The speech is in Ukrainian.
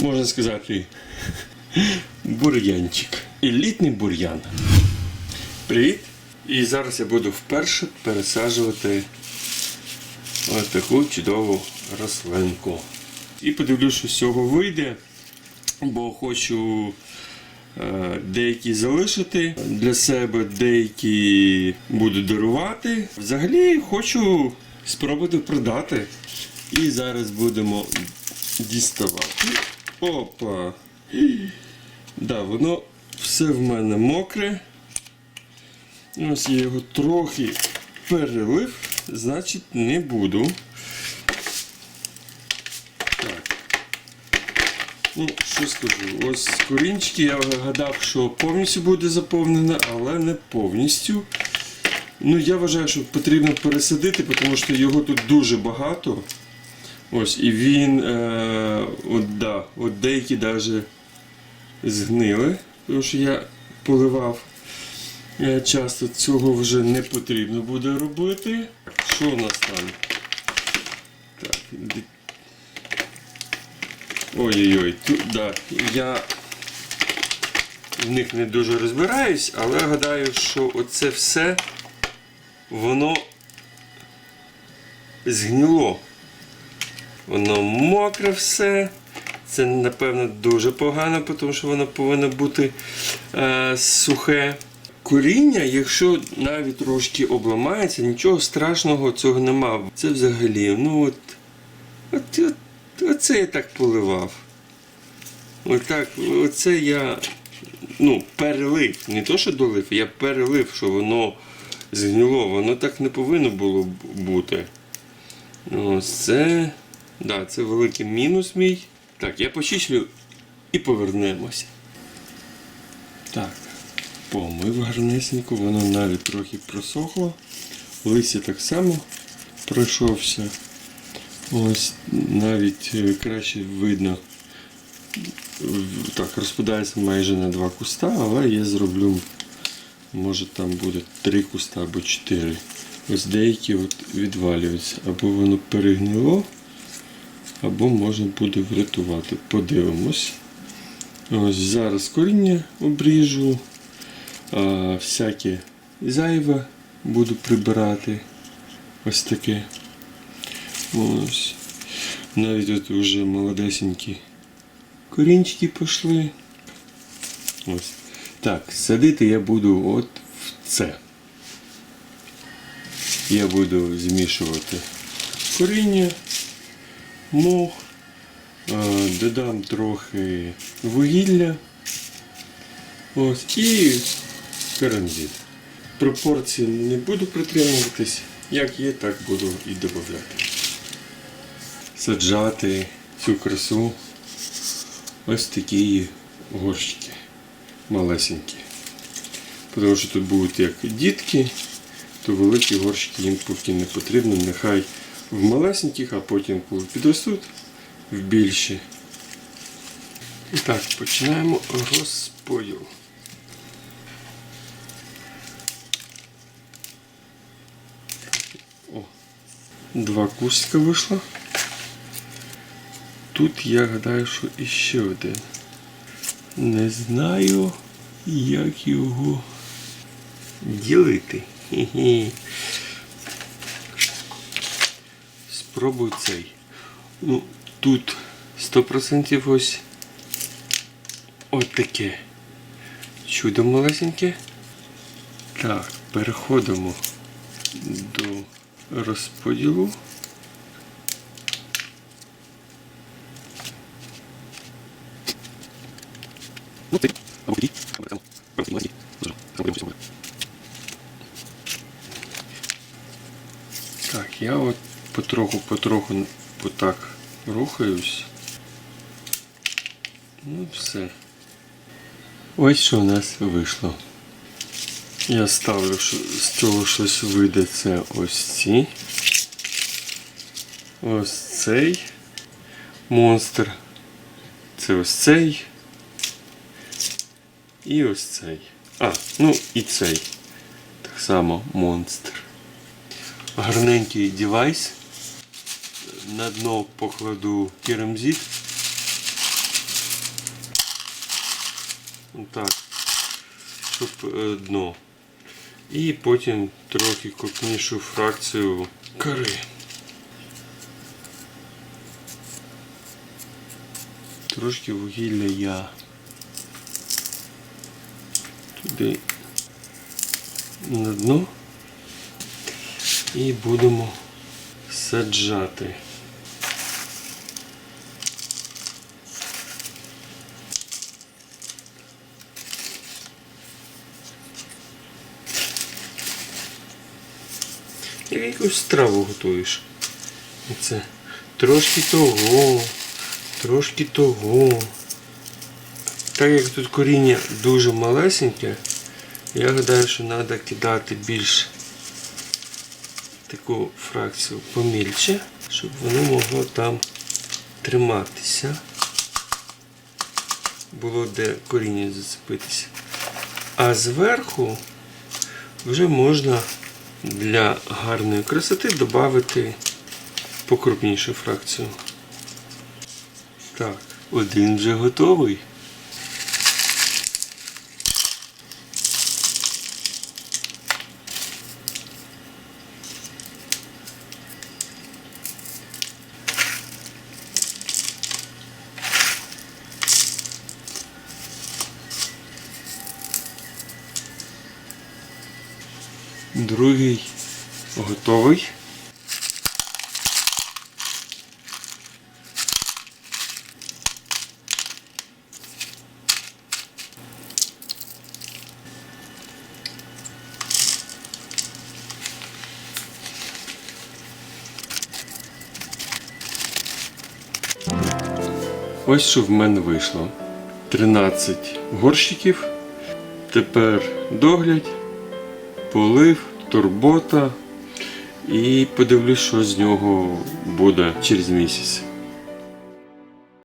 можна сказати, бур'янчик. Елітний бур'ян. Привіт! І зараз я буду вперше пересаджувати ось таку чудову рослинку. І подивлюсь, що з цього вийде, бо хочу е, деякі залишити для себе, деякі буду дарувати. Взагалі хочу спробувати продати. І зараз будемо діставати. Опа! Да, воно все в мене мокре. Ось я його трохи перелив, значить не буду. Так. Ну, що скажу, ось корінчики я гадав, що повністю буде заповнене, але не повністю. Ну, я вважаю, що потрібно пересадити, тому що його тут дуже багато. Ось, і він, е, от, да, от деякі навіть згнили, тому що я поливав. Е, Часто цього вже не потрібно буде робити. Що у нас там? Так, Ой-ой-ой, да, я в них не дуже розбираюсь, але гадаю, що оце все воно згнило. Воно мокре все. Це, напевно, дуже погано, тому що воно повинно бути е, сухе. Коріння, якщо навіть трошки обламається, нічого страшного цього нема. Це взагалі, ну от, от, от оце я так поливав. Отак, оце я ну, перелив. Не то, що долив, я перелив, що воно згнило. Воно так не повинно було бути. Ось це. Да, це великий мінус мій. Так, я почищу і повернемося. Так, помив гарнесенько, воно навіть трохи просохло. Листя так само пройшовся. Ось навіть е, краще видно. Так, розпадається майже на два куста, але я зроблю, може там буде три куста або чотири. Ось деякі от відвалюються. Або воно перегнило, або можна буде врятувати. Подивимось. Ось зараз коріння обріжу, а всяке зайве буду прибирати. Ось таке. Ось. Навіть от вже молодесенькі корінчики пішли. Ось. Так, садити я буду от в це. Я буду змішувати коріння, мох, е, додам трохи вугілля. Ось, і карамзит. Пропорції не буду притримуватись, як є, так буду і додавати. Саджати цю красу ось такі горщики малесенькі. Тому що тут будуть як дітки, то великі горщики їм поки не потрібно. Нехай в малесеньких, а потім, підростуть, в більші. І так, починаємо розподіл. О, два кустика вийшло. Тут я гадаю, що іще один. Не знаю, як його ділити. Хі-хі. Спробуй цей. Ну, тут 100% ось от таке. Чудо малесеньке. Так, переходимо до розподілу. Ну ти, або ті молоді. Дуже, там будемо сьогодні. Так, я от потроху-потроху отак рухаюсь. Ну все. Ось що в нас вийшло. Я ставлю, що з цього щось вийде це ось ці. Ось цей монстр. Це ось цей. І ось цей. А, ну і цей. Так само монстр гарненький девайс. На дно покладу керамзит. Так. Щоб е, дно. І потім трохи крупнішу фракцію кори. Трошки вугілля я туди на дно і будемо саджати. Як якусь страву готуєш. Оце трошки того, трошки того. Так як тут коріння дуже малесеньке, я гадаю, що треба кидати більш таку фракцію помільче, щоб воно могло там триматися. Було де коріння зацепитися. А зверху вже можна для гарної красоти додати покрупнішу фракцію. Так, один вже готовий. Другий готовий. Ось що в мене вийшло. 13 горщиків. Тепер догляд полив, турбота. І подивлюсь, що з нього буде через місяць.